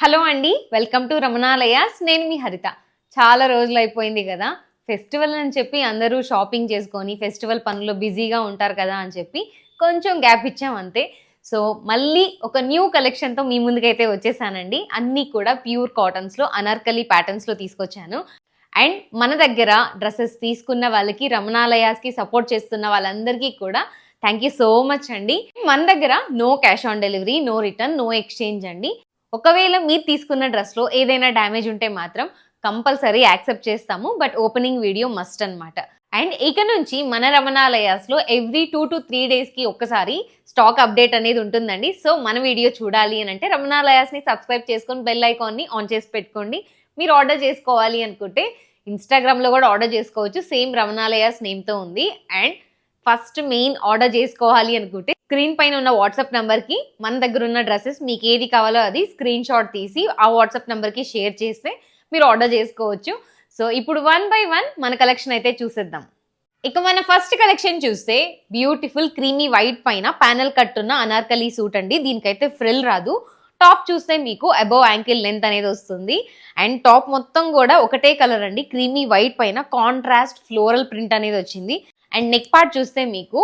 Hello అండి welcome to రమణాలయాస్ నేను మీ హరిత. చాలా రోజులు అయిపోయింది కదా. ఫెస్టివల్ అని చెప్పి అందరూ షాపింగ్ చేసుకొని ఫెస్టివల్ పనుల్లో బిజీగా ఉంటారు కదా అని చెప్పి కొంచెం గ్యాప్ ఇచ్చాం అంతే. సో మళ్ళీ ఒక న్యూ కలెక్షన్తో మీ ముందుకైతే వచ్చేసానండి. అన్నీ కూడా ప్యూర్ కాటన్స్లో అనార్కలి ప్యాటర్న్స్లో తీసుకొచ్చాను. అండ్ మన దగ్గర డ్రెస్సెస్ తీసుకున్న వాళ్ళకి రమణాలయాస్కి సపోర్ట్ చేస్తున్న వాళ్ళందరికీ కూడా థ్యాంక్ యూ సో మచ్ అండి. మన దగ్గర no cash on delivery no return no exchange అండి. ఒకవేళ మీరు తీసుకున్న డ్రెస్లో ఏదైనా డ్యామేజ్ ఉంటే మాత్రం కంపల్సరీ యాక్సెప్ట్ చేస్తాము. బట్ ఓపెనింగ్ వీడియో మస్ట్ అన్నమాట. అండ్ ఇక నుంచి మన రమణాలయాస్లో ఎవ్రీ టూ టు త్రీ డేస్కి ఒక్కసారి స్టాక్ అప్డేట్ అనేది ఉంటుందండి. సో మన వీడియో చూడాలి అని అంటే రమణాలయాస్ని సబ్స్క్రైబ్ చేసుకొని బెల్ ఐకాన్ని ఆన్ చేసి పెట్టుకోండి. మీరు ఆర్డర్ చేసుకోవాలి అనుకుంటే ఇన్స్టాగ్రామ్లో కూడా ఆర్డర్ చేసుకోవచ్చు. సేమ్ రమణాలయాస్ నేమ్తో ఉంది. అండ్ ఫస్ట్ మెయిన్ ఆర్డర్ చేసుకోవాలి అనుకుంటే స్క్రీన్ పైన ఉన్న వాట్సాప్ నెంబర్కి మన దగ్గర ఉన్న డ్రెస్సెస్ మీకు ఏది కావాలో అది స్క్రీన్ షాట్ తీసి ఆ వాట్సాప్ నెంబర్కి షేర్ చేస్తే మీరు ఆర్డర్ చేసుకోవచ్చు. సో ఇప్పుడు వన్ బై వన్ మన కలెక్షన్ అయితే చూసేద్దాం. ఇక మన ఫస్ట్ కలెక్షన్ చూస్తే బ్యూటిఫుల్ క్రీమీ వైట్ పైన ప్యానల్ కట్టున్న అనార్కలి సూట్ అండి. దీనికైతే ఫ్రిల్ రాదు. టాప్ చూస్తే మీకు అబౌవ్ యాంకిల్ లెంత్ అనేది వస్తుంది. అండ్ టాప్ మొత్తం కూడా ఒకటే కలర్ అండి. క్రీమీ వైట్ పైన కాంట్రాస్ట్ ఫ్లోరల్ ప్రింట్ అనేది వచ్చింది. అండ్ నెక్ పార్ట్ చూస్తే మీకు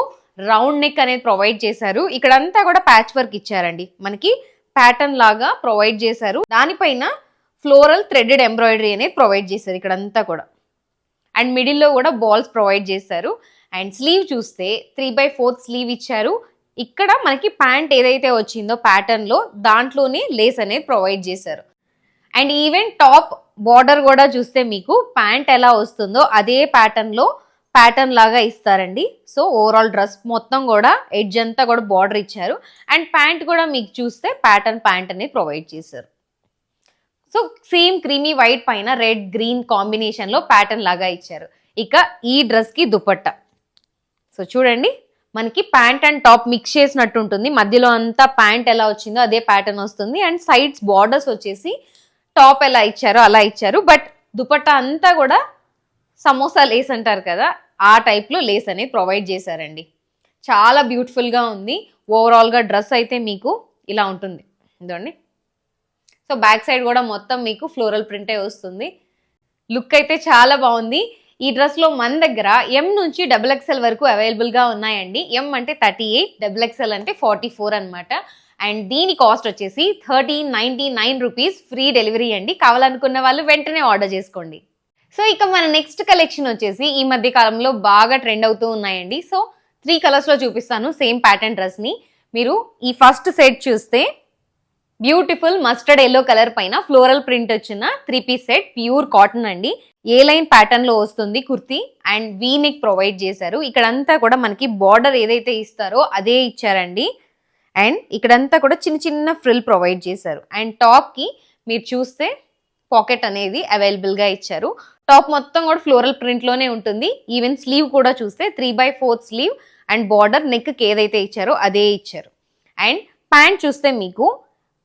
రౌండ్ నెక్ అనేది ప్రొవైడ్ చేశారు. ఇక్కడంతా కూడా ప్యాచ్ వర్క్ ఇచ్చారండి. మనకి ప్యాటర్న్ లాగా ప్రొవైడ్ చేశారు. దానిపైన ఫ్లోరల్ థ్రెడెడ్ ఎంబ్రాయిడరీ అనేది ప్రొవైడ్ చేశారు ఇక్కడంతా కూడా. అండ్ మిడిల్లో కూడా బాల్స్ ప్రొవైడ్ చేశారు. అండ్ స్లీవ్ చూస్తే త్రీ బై ఫోర్త్ స్లీవ్ ఇచ్చారు. ఇక్కడ మనకి ప్యాంట్ ఏదైతే వచ్చిందో ప్యాటర్న్లో దాంట్లోనే లేస్ అనేది ప్రొవైడ్ చేశారు. అండ్ ఈవెన్ టాప్ బార్డర్ కూడా చూస్తే మీకు ప్యాంట్ ఎలా వస్తుందో అదే ప్యాటర్న్లో ప్యాటర్న్ లాగా ఇస్తారండి. సో ఓవరాల్ డ్రెస్ మొత్తం కూడా ఎడ్జ్ అంతా కూడా బార్డర్ ఇచ్చారు. అండ్ ప్యాంట్ కూడా మీకు చూస్తే ప్యాటర్న్ ప్యాంట్ అనేది ప్రొవైడ్ చేశారు. సో సేమ్ క్రీమీ వైట్ పైన రెడ్ గ్రీన్ కాంబినేషన్లో ప్యాటర్న్ లాగా ఇచ్చారు. ఇక ఈ డ్రెస్కి దుపట్టా. సో చూడండి. మనకి ప్యాంట్ అండ్ టాప్ మిక్స్ చేసినట్టు ఉంటుంది. మధ్యలో అంతా ప్యాంట్ ఎలా వచ్చిందో అదే ప్యాటర్న్ వస్తుంది. అండ్ సైడ్స్ బార్డర్స్ వచ్చేసి టాప్ ఎలా ఇచ్చారో అలా ఇచ్చారు. బట్ దుపట్టా అంతా కూడా సమోసా లేస్ అంటారు కదా ఆ టైప్లో లేస్ అనేది ప్రొవైడ్ చేశారండి. చాలా బ్యూటిఫుల్గా ఉంది. ఓవరాల్గా డ్రెస్ అయితే మీకు ఇలా ఉంటుంది. ఇదండి సో బ్యాక్ సైడ్ కూడా మొత్తం మీకు ఫ్లోరల్ ప్రింటే వస్తుంది. లుక్ అయితే చాలా బాగుంది. ఈ డ్రెస్లో మన దగ్గర ఎం నుంచి డబుల్ ఎక్స్ఎల్ వరకు అవైలబుల్గా ఉన్నాయండి. ఎం అంటే థర్టీ ఎయిట్ డబుల్ ఎక్స్ఎల్ అంటే ఫార్టీ ఫోర్ అనమాట అండ్ దీని కాస్ట్ వచ్చేసి thirteen ninety nine rupees free delivery అండి. కావాలనుకున్న వాళ్ళు వెంటనే ఆర్డర్ చేసుకోండి. సో ఇక మన నెక్స్ట్ కలెక్షన్ వచ్చేసి ఈ మధ్య కాలంలో బాగా ట్రెండ్ అవుతూ ఉన్నాయండి. సో త్రీ కలర్స్లో చూపిస్తాను సేమ్ ప్యాటర్న్ డ్రెస్ని మీరు ఈ ఫస్ట్ సెట్ చూస్తే బ్యూటిఫుల్ మస్టర్డ్ ఎల్లో కలర్ పైన ఫ్లోరల్ ప్రింట్ వచ్చిన three piece set pure cotton అండి. ఏ లైన్ ప్యాటర్న్లో వస్తుంది kurti? And V neck provide చేశారు. ఇక్కడంతా కూడా మనకి బార్డర్ ఏదైతే ఇస్తారో అదే ఇచ్చారండి. అండ్ ఇక్కడంతా కూడా చిన్న చిన్న ఫ్రిల్ ప్రొవైడ్ చేశారు. అండ్ టాప్కి మీరు చూస్తే పాకెట్ అనేది అవైలబుల్గా ఇచ్చారు. టాప్ మొత్తం కూడా ఫ్లోరల్ ప్రింట్లోనే ఉంటుంది. ఈవెన్ స్లీవ్ కూడా చూస్తే three by fourth sleeve and border నెక్కి ఏదైతే ఇచ్చారో అదే ఇచ్చారు. అండ్ ప్యాంట్ చూస్తే మీకు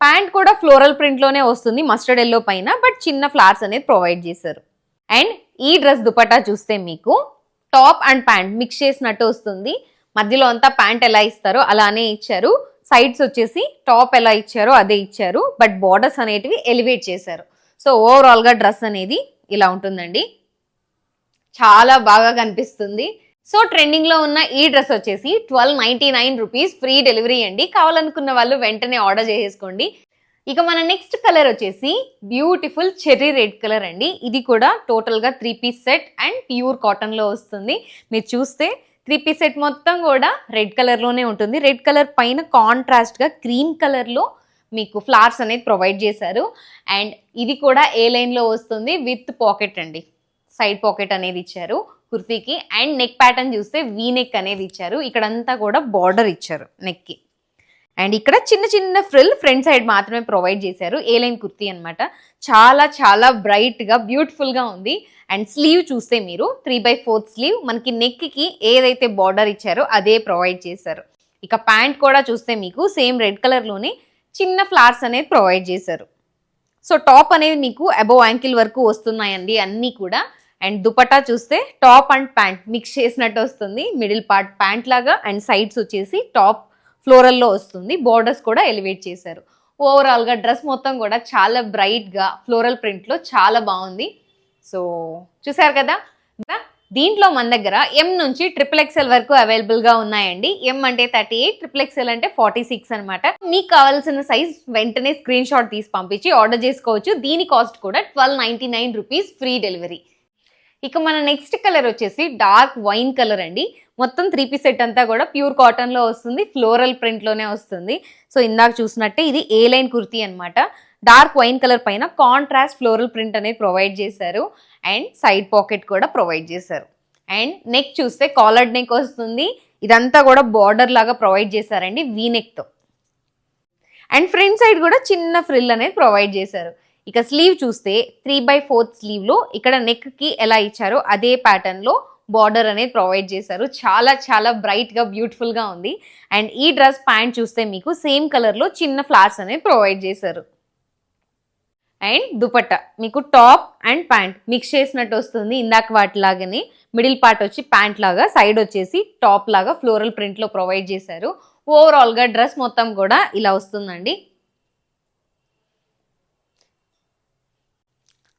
ప్యాంట్ కూడా ఫ్లోరల్ ప్రింట్లోనే వస్తుంది మస్టర్డ్ ఎల్లో పైన బట్ చిన్న ఫ్లవర్స్ అనేది ప్రొవైడ్ చేశారు. అండ్ ఈ డ్రెస్ దుపట్టా చూస్తే మీకు టాప్ అండ్ ప్యాంట్ మిక్స్ చేసినట్టు వస్తుంది. మధ్యలో అంతా ప్యాంట్ ఎలా ఇస్తారో అలానే ఇచ్చారు. సైడ్స్ వచ్చేసి టాప్ ఎలా ఇచ్చారో అదే ఇచ్చారు. బట్ బార్డర్స్ అనేటివి ఎలివేట్ చేశారు. సో ఓవరాల్గా డ్రెస్ అనేది ఇలా ఉంటుందండి. చాలా బాగా కనిపిస్తుంది. సో ట్రెండింగ్లో ఉన్న ఈ డ్రెస్ వచ్చేసి twelve ninety nine rupees free delivery అండి. కావాలనుకున్న వాళ్ళు వెంటనే ఆర్డర్ చేసేసుకోండి. ఇక మన నెక్స్ట్ కలర్ వచ్చేసి బ్యూటిఫుల్ చెర్రీ రెడ్ కలర్ అండి. ఇది కూడా టోటల్గా three piece set and pure కాటన్లో వస్తుంది. మీరు చూస్తే త్రీ పీస్ సెట్ మొత్తం కూడా రెడ్ కలర్లోనే ఉంటుంది. రెడ్ కలర్ పైన కాంట్రాస్ట్గా క్రీమ్ కలర్లో మీకు ఫ్లవర్స్ అనేది ప్రొవైడ్ చేశారు. అండ్ ఇది కూడా ఏ లైన్లో వస్తుంది? విత్ పాకెట్ అండి. సైడ్ పాకెట్ అనేది ఇచ్చారు కుర్తీకి. అండ్ నెక్ ప్యాటర్న్ చూస్తే వీ నెక్ అనేది ఇచ్చారు. ఇక్కడంతా కూడా బార్డర్ ఇచ్చారు నెక్కి అండ్ ఇక్కడ చిన్న చిన్న ఫ్రిల్ ఫ్రంట్ సైడ్ మాత్రమే ప్రొవైడ్ చేశారు. ఏ లైన్ కుర్తీ అనమాట చాలా చాలా బ్రైట్గా బ్యూటిఫుల్గా ఉంది. అండ్ స్లీవ్ చూస్తే మీరు త్రీ బై ఫోర్త్ స్లీవ్ మనకి నెక్కి ఏదైతే బార్డర్ ఇచ్చారో అదే ప్రొవైడ్ చేశారు. ఇక ప్యాంట్ కూడా చూస్తే మీకు సేమ్ రెడ్ కలర్లోనే చిన్న ఫ్లవర్స్ అనేది ప్రొవైడ్ చేశారు. సో టాప్ అనేది మీకు అబోవ్ యాంకిల్ వరకు వస్తున్నాయండి అన్నీ కూడా. అండ్ దుపట్టా చూస్తే టాప్ అండ్ ప్యాంట్ మిక్స్ చేసినట్టు వస్తుంది. మిడిల్ పార్ట్ ప్యాంట్ లాగా అండ్ సైడ్స్ వచ్చేసి టాప్ ఫ్లోరల్లో వస్తుంది. బోర్డర్స్ కూడా ఎలివేట్ చేశారు. ఓవరాల్గా డ్రెస్ మొత్తం కూడా చాలా బ్రైట్గా ఫ్లోరల్ ప్రింట్లో చాలా బాగుంది. సో చూసారు కదా? దీంట్లో మన దగ్గర ఎం నుంచి ట్రిపుల్ ఎక్స్ఎల్ వరకు అవైలబుల్గా ఉన్నాయండి. ఎం అంటే థర్టీ ఎయిట్ ట్రిపుల్ ఎక్స్ఎల్ అంటే ఫార్టీ సిక్స్ అనమాట మీకు కావాల్సిన సైజ్ వెంటనే స్క్రీన్ షాట్ తీసి పంపించి ఆర్డర్ చేసుకోవచ్చు. దీని కాస్ట్ కూడా twelve ninety nine rupees free delivery ఇక మన నెక్స్ట్ కలర్ వచ్చేసి డార్క్ వైన్ కలర్ అండి. మొత్తం త్రీ పీస్ సెట్ అంతా కూడా ప్యూర్ కాటన్లో వస్తుంది. ఫ్లోరల్ ప్రింట్లోనే వస్తుంది. సో ఇందాక చూసినట్టే ఇది ఏ లైన్ కుర్తీ అనమాట డార్క్ వైన్ కలర్ పైన కాంట్రాస్ట్ ఫ్లోరల్ ప్రింట్ అనేది ప్రొవైడ్ చేశారు. అండ్ సైడ్ పాకెట్ కూడా ప్రొవైడ్ చేశారు. అండ్ నెక్ చూస్తే కాలర్డ్ నెక్ వస్తుంది. ఇదంతా కూడా బార్డర్ లాగా ప్రొవైడ్ చేశారండి వీ నెక్తో అండ్ ఫ్రంట్ సైడ్ కూడా చిన్న ఫ్రిల్ అనేది ప్రొవైడ్ చేశారు. ఇక స్లీవ్ చూస్తే త్రీ బై ఫోర్త్ స్లీవ్లో ఇక్కడ నెక్కి ఎలా ఇచ్చారో అదే ప్యాటర్న్లో బార్డర్ అనేది ప్రొవైడ్ చేశారు. చాలా చాలా బ్రైట్గా బ్యూటిఫుల్గా ఉంది. అండ్ ఈ డ్రెస్ ప్యాంట్ చూస్తే మీకు సేమ్ కలర్లో చిన్న ఫ్లాట్స్ అనేది ప్రొవైడ్ చేశారు. అండ్ దుపట్టా. మీకు టాప్ అండ్ ప్యాంట్ మిక్స్ చేసినట్టు వస్తుంది ఇందాక వాటిలాగానే. మిడిల్ పార్ట్ వచ్చి ప్యాంట్ లాగా సైడ్ వచ్చేసి టాప్ లాగా ఫ్లోరల్ ప్రింట్లో ప్రొవైడ్ చేశారు. ఓవరాల్గా డ్రెస్ మొత్తం కూడా ఇలా వస్తుందండి.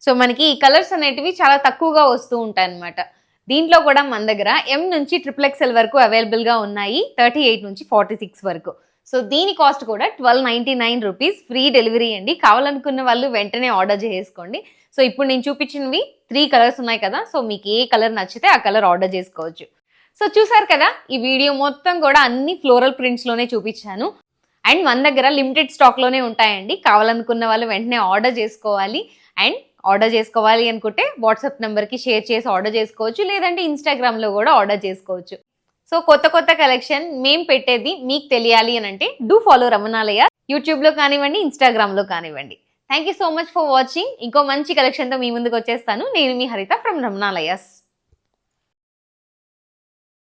సో మనకి ఈ కలర్స్ అనేటివి చాలా తక్కువగా వస్తూ ఉంటాయి అన్నమాట దీంట్లో కూడా మన దగ్గర ఎం నుంచి ట్రిపుల్ ఎక్స్ఎల్ వరకు అవైలబుల్గా ఉన్నాయి. థర్టీ ఎయిట్ నుంచి ఫార్టీ సిక్స్ వరకు. సో దీని కాస్ట్ కూడా twelve ninety nine rupees. Free delivery అండి. కావాలనుకున్న వాళ్ళు వెంటనే ఆర్డర్ చేసుకోండి సో ఇప్పుడు నేను చూపించినవి త్రీ కలర్స్ ఉన్నాయి కదా సో మీకు ఏ కలర్ నచ్చితే ఆ కలర్ ఆర్డర్ చేసుకోవచ్చు. సో చూసారు కదా ఈ వీడియో మొత్తం కూడా అన్ని ఫ్లోరల్ ప్రింట్స్లోనే చూపించాను. అండ్ మన దగ్గర లిమిటెడ్ స్టాక్లోనే ఉంటాయండి. కావాలనుకున్న వాళ్ళు వెంటనే ఆర్డర్ చేసుకోవాలి. అండ్ ఆర్డర్ చేసుకోవాలి అనుకుంటే వాట్సాప్ నెంబర్కి షేర్ చేసి ఆర్డర్ చేసుకోవచ్చు. లేదంటే ఇన్స్టాగ్రామ్లో కూడా ఆర్డర్ చేసుకోవచ్చు. సో కొత్త కొత్త కలెక్షన్ మేము పెట్టేది మీకు తెలియాలి అని అంటే డూ ఫాలో రమణాలయ యూట్యూబ్లో కానివ్వండి ఇన్స్టాగ్రామ్లో కానివ్వండి. Thank you so much for watching ఇంకో మంచి కలెక్షన్తో మీ ముందుకు వచ్చేస్తాను. నేను మీ హరిత ఫ్రమ్ రమణాలయస్